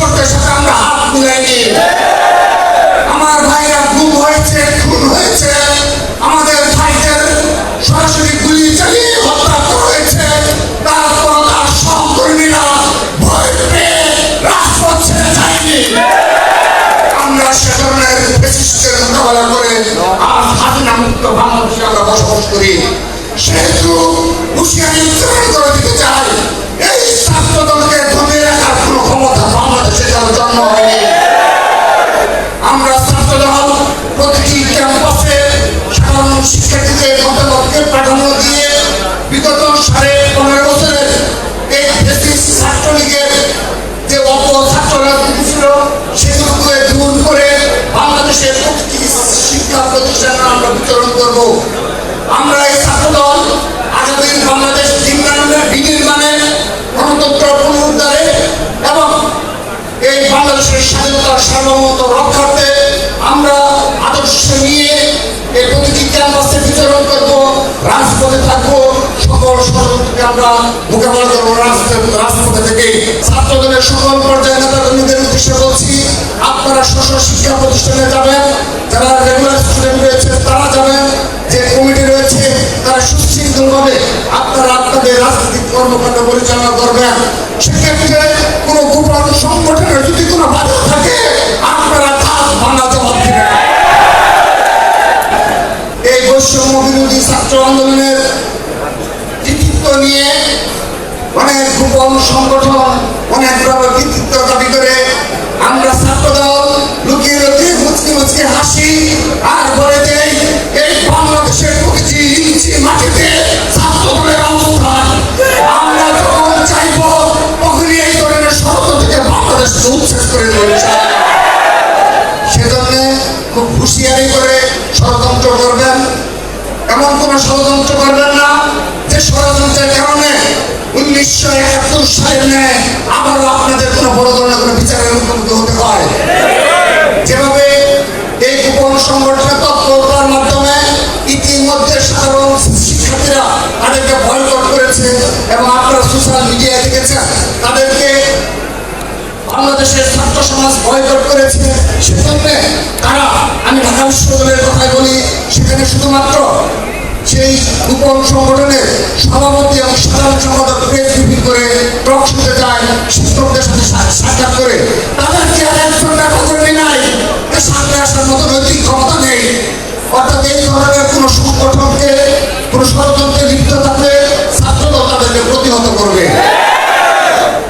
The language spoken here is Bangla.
দূষণের সাথে আমরা হাত মিলাইনি আমার ভাইরা গুম হয়েছে, খুন হয়েছে। আমাদের ভাইদের সরাসরি গুলি চালিয়ে হত্যা করা হয়েছে। তারপর তার সহকর্মীরা ভয় পেয়ে রাজপথ ছেড়ে যায়নি। আমরা সে ধরনের ফ্যাসিস্টের মোকাবেলা করে আর স্বাধীনা মুক্ত বাংলাদেশে আমরা বসবাস করি। সেহেতু হুঁশিয়ারি উচ্চারণ করে শিক্ষা প্রতিষ্ঠানে আমরা বিতরণ করব আমরা এই ছাত্রদল আগামী বাংলাদেশ নির্মাণে বিনির্মাণে গণতন্ত্র পুনরুদ্ধারে এবং এই বাংলাদেশের স্বাধীনতার সার্বভৌমত্ব রক্ষার্থে আমরা আদর্শ নিয়ে এই প্রতিটি ক্যাম্পাসে বিতরণ করব, রাজপথে থাকব, সকল ষড়যন্ত্রকে আমরা মোকাবেলা করব রাজপথে থেকে। ছাত্রদলের সকল পর্যায়ের নেতা কর্মীদের উদ্দেশ্যে বলছি, আপনারা স্ব শিক্ষা প্রতিষ্ঠানে যাবেন সুশৃঙ্খলভাবে আপনারা আপনাদের রাজনৈতিক কর্মকাণ্ড পরিচালনা করবেন। সেক্ষেত্রে কোনো গোপন সংগঠনের যদি কোনো বাধা থাকে, আপনারা তার বাংলা জবাব দিবেন। এই বৈষম্য বিরোধী ছাত্র আন্দোলনের কৃতিত্ব নিয়ে অনেক গোপন সংগঠন অনেক অনেকভাবে কৃতিত্ব দাবি করে আমরা ছাত্রদল লুকিয়ে লুকিয়ে মুচকি মুচকি হাসি আর বলে দেই এই বাংলাদেশের ইঞ্চি মাটিতে উচ্ছেদ করে দেবে সেজন্য খুব হুঁশিয়ারি করে ষড়যন্ত্র করবেন। এমন কোন ষড়যন্ত্র করবেন না যে ষড়যন্ত্রের কারণে উনিশশো একাত্তর সালে আবারও আপনাদের কোনো বড় ধরনের কোনো বিচারের মুখোমুখি হতে হয়। সমাজ বয়কট করেছে, সেজন্যে তারা, আমি ঢাকা বিশ্ববিদ্যালয়ের কথাই বলি, সেখানে শুধুমাত্র সেই গোপন সংগঠনের সভাপতি এবং